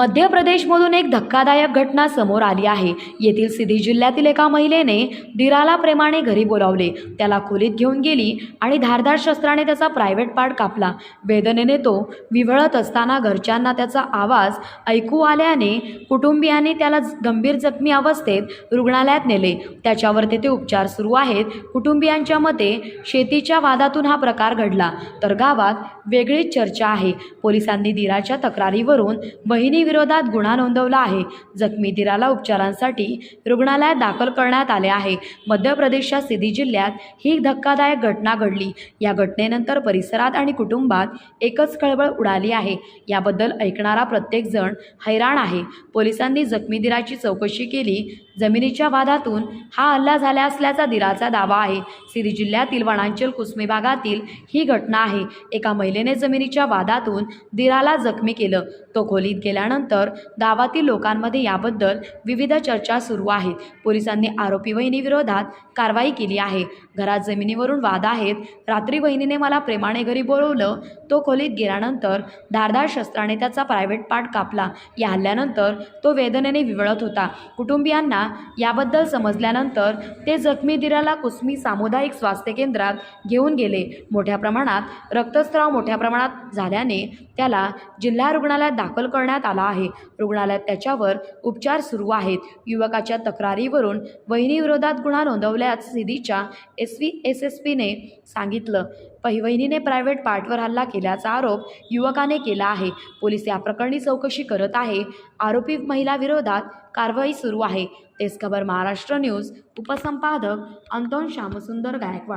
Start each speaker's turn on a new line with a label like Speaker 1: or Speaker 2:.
Speaker 1: मध्य प्रदेशमधून एक धक्कादायक घटना समोर आली आहे. येथील सिधी जिल्ह्यातील एका महिलेने दिराला प्रेमाने घरी बोलावले. त्याला खोलीत घेऊन गेली आणि धारदार शस्त्राने त्याचा प्रायव्हेट पार्ट कापला. वेदनेने तो विव्हळत असताना घरच्यांना त्याचा आवाज ऐकू आल्याने कुटुंबियांनी त्याला गंभीर जखमी अवस्थेत रुग्णालयात नेले. त्याच्यावर तेथे उपचार सुरू आहेत. कुटुंबियांच्या मते शेतीच्या वादातून हा प्रकार घडला. तर गावात वेगळीच चर्चा आहे. पोलिसांनी दिराच्या तक्रारीवरून बहिणी विरोधात गुन्हा नोंदवला आहे. जखमी दिराला उपचारांसाठी रुग्णालयात दाखल करण्यात आले आहे. मध्य प्रदेशच्या सिधी जिल्ह्यात ही धक्कादायक घटना घडली. या घटनेनंतर परिसरात आणि कुटुंबात एकच खळबळ उडाली आहे. याबद्दल ऐकणारा प्रत्येकजण हैराण आहे. पोलिसांनी जखमी दिराची चौकशी केली. जमिनीच्या वादातून हा हल्ला झाला असल्याचा दिराचा दावा आहे. सिरी जिल्ह्यातील वणांचल कुसमी भागातील ही घटना आहे. एका महिलेने जमिनीच्या वादातून दिराला जखमी केलं. तो खोलीत गेल्यानंतर गावातील लोकांमध्ये याबद्दल विविध चर्चा सुरू आहेत. पोलिसांनी आरोपी वहिनीविरोधात कारवाई केली आहे. घरात जमिनीवरून वाद आहेत. रात्री वहिनीने मला प्रेमाने घरी बोलवलं. तो खोलीत गेल्यानंतर धारदार शस्त्राने त्याचा प्रायव्हेट पार्ट कापला. या हल्ल्यानंतर तो वेदनेने विवळत होता. कुटुंबियांना याबद्दल समजल्यानंतर ते जखमी दिराला कुसमी सामुदायिक स्वास्थ्य केंद्रात घेऊन गेले. मोठ्या प्रमाणात रक्तस्राव मोठ्या प्रमाणात झाल्याने त्याला जिल्हा रुग्णालयात दाखल करण्यात आला आहे. रुग्णालयात त्याच्यावर उपचार सुरू आहेत. युवकाच्या तक्रारीवरून वहिनीविरोधात गुन्हा नोंदवल्यास सिद्धीच्या एस व्ही एस एस पीने सांगितलं. पहि वहिनीने प्रायव्हेट पार्टवर हल्ला केल्याचा आरोप युवकाने केला आहे. पोलीस या प्रकरणी चौकशी करत आहे. आरोपी महिलाविरोधात कारवाई सुरू आहे. तेच खबर महाराष्ट्र न्यूज उपसंपादक अंतोन श्यामसुंदर गायकवाड.